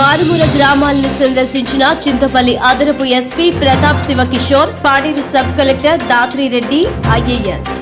మారుమూల గ్రామాలను సందర్శించిన చింతపల్లి అదనపు SP Pratap Shiva Kishore Paderu sub collector Dhatri Reddy IAS.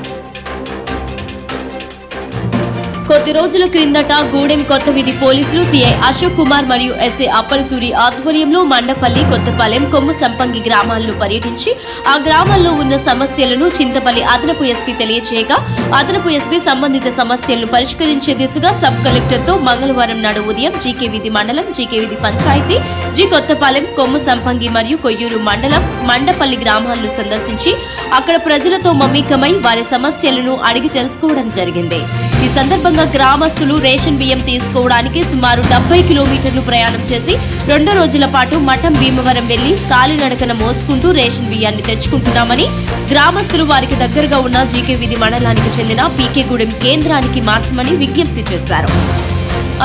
కొద్ది రోజుల క్రిందట గూడెం కొత్తవీధి పోలీసులు సిఐ అశోక్ కుమార్ మరియు ఎస్ఏ అప్పలసూరి ఆధ్వర్యంలో మండపల్లి కొత్తపాలెం కొమ్ము సంపంగి గ్రామాలను పర్యటించి ఆ గ్రామాల్లో ఉన్న సమస్యలను చింతపల్లి అదనపు ఎస్పీ తెలియజేయగా అదనపు ఎస్పీ సంబంధిత సమస్యలను పరిష్కరించే దిశగా సబ్ కలెక్టర్తో మంగళవారం నాడు ఉదయం జీకే విధి మండలం జీకే విధి పంచాయతీ జి కొత్తపాలెం కొమ్ము సంపంగి మరియు కొయ్యూరు మండలం మండపల్లి గ్రామాలను సందర్శించి అక్కడ ప్రజలతో మమేకమై వారి సమస్యలను అడిగి తెలుసుకోవడం జరిగింది. ఈ సందర్భంగా గ్రామస్తులు రేషన్ బియ్యం తీసుకోవడానికి సుమారు డెబ్బై కిలోమీటర్లు ప్రయాణం చేసి రెండు రోజుల పాటు మఠం భీమవరం వెళ్ళి కాలినడకన మోసుకుంటూ రేషన్ బియ్యాన్ని తెచ్చుకుంటున్నామని గ్రామస్తులు వారికి దగ్గరగా ఉన్న జీకే విధి మండలానికి చెందిన పీకేగూడెం కేంద్రానికి మార్చమని విజ్ఞప్తి చేశారు.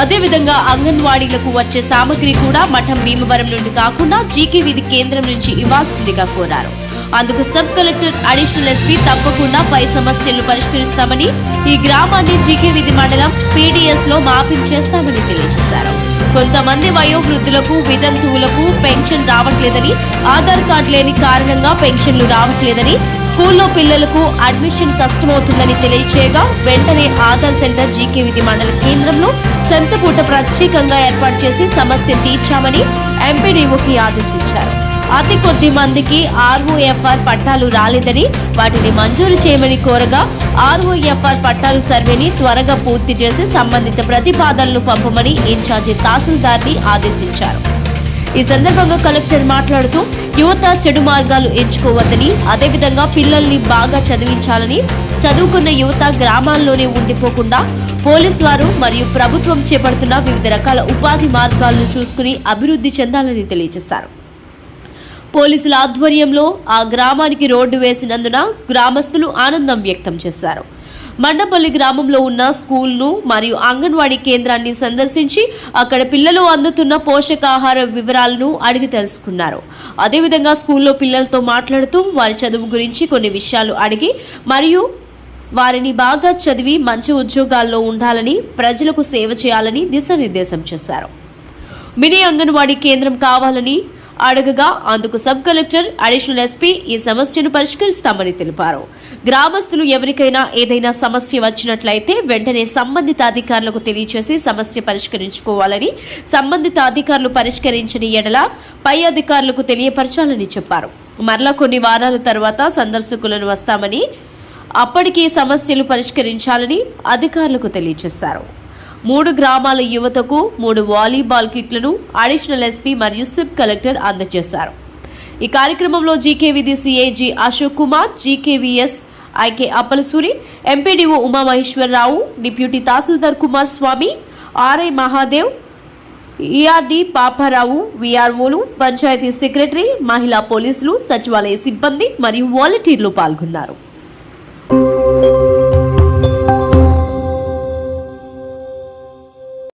అదేవిధంగా అంగన్వాడీలకు వచ్చే సామగ్రి కూడా మఠం భీమవరం నుండి కాకుండా జీకే విధి కేంద్రం నుంచి ఇవ్వాల్సిందిగా కోరారు. అందుకు సబ్ కలెక్టర్ అడిషనల్ ఎస్పీ తప్పకుండా పై సమస్యలను పరిష్కరిస్తామని ఈ గ్రామాన్ని జీకే విధి మండలం పీడీఎస్లో మాపించేస్తామని తెలియజేశారు. కొంతమంది వయోవృద్ధులకు వితంతువులకు పెన్షన్ రావట్లేదని ఆధార్ కార్డు లేని కారణంగా పెన్షన్లు రావట్లేదని స్కూల్లో పిల్లలకు అడ్మిషన్ కష్టమవుతుందని తెలియచేయగా వెంటనే ఆధార్ సెంటర్ జీకే విధి మండల కేంద్రంలో సంతపూట ప్రత్యేకంగా ఏర్పాటు చేసి సమస్య తీర్చామని ఎంపీడీఓకి ఆదేశించారు. అతి కొద్ది మందికి ఆర్ఓఎఫ్ఆర్ పట్టాలు రాలేదని వాటిని మంజూరు చేయమని కోరగా ఆర్ఓఎఫ్ఆర్ పట్టాలు సర్వేని త్వరగా పూర్తి చేసి సంబంధిత ప్రతిపాదనలు పంపమని ఇన్ఛార్జి తహసీల్దార్ని ఆదేశించారు. ఈ సందర్భంగా కలెక్టర్ మాట్లాడుతూ యువత చెడు మార్గాలు ఎంచుకోవద్దని అదేవిధంగా పిల్లల్ని బాగా చదివించాలని చదువుకున్న యువత గ్రామాల్లోనే ఉండిపోకుండా పోలీసు వారు మరియు ప్రభుత్వం చేపడుతున్న వివిధ రకాల ఉపాధి మార్గాలను చూసుకుని అభివృద్ధి చెందాలని తెలియజేశారు. పోలీసుల ఆధ్వర్యంలో ఆ గ్రామానికి రోడ్డు వేసినందున గ్రామస్తులు ఆనందం వ్యక్తం చేశారు. మండపల్లి గ్రామంలో ఉన్న స్కూల్ను మరియు అంగన్వాడీ కేంద్రాన్ని సందర్శించి అక్కడ పిల్లలు అందుతున్న పోషకాహార వివరాలను అడిగి తెలుసుకున్నారు. అదేవిధంగా స్కూల్లో పిల్లలతో మాట్లాడుతూ వారి చదువు గురించి కొన్ని విషయాలు అడిగి మరియు వారిని బాగా చదివి మంచి ఉద్యోగాల్లో ఉండాలని ప్రజలకు సేవ చేయాలని దిశానిర్దేశం చేశారు. మినీ అంగన్వాడీ కేంద్రం కావాలని అడగగా అందుకు సబ్ కలెక్టర్ అడిషనల్ ఎస్పీ ఈ సమస్యను పరిష్కరిస్తామని తెలిపారు. గ్రామస్తులు ఎవరికైనా ఏదైనా సమస్య వచ్చినట్లయితే వెంటనే సంబంధిత అధికారులకు తెలియచేసి సమస్య పరిష్కరించుకోవాలని సంబంధిత అధికారులు పరిష్కరించని ఎడల పై అధికారులకు తెలియపరచాలని చెప్పారు. మరలా కొన్ని వారాల తర్వాత సందర్శకులను వస్తామని అప్పటికి సమస్యలు పరిష్కరించాలని అధికారులకు తెలియజేశారు మూడు గ్రామాల యువతకు మూడు వాలీబాల్ కిట్లను అడిషనల్ ఎస్పీ మరియు సిప్ కలెక్టర్ అందజేశారు. ఈ కార్యక్రమంలో జీకేవిధి సిఏజీ Ashok Kumar జీకేవీఎస్ IK Appalasuri MPDO Umamaheswararao deputy తహసీల్దార్ కుమార్ స్వామి ఆర్ఐ మహాదేవ్ ఈఆర్డి పాపారావు వీఆర్ఓలు పంచాయతీ సెక్రటరీ మహిళా పోలీసులు సచివాలయ సిబ్బంది మరియు వాలంటీర్లు పాల్గొన్నారు.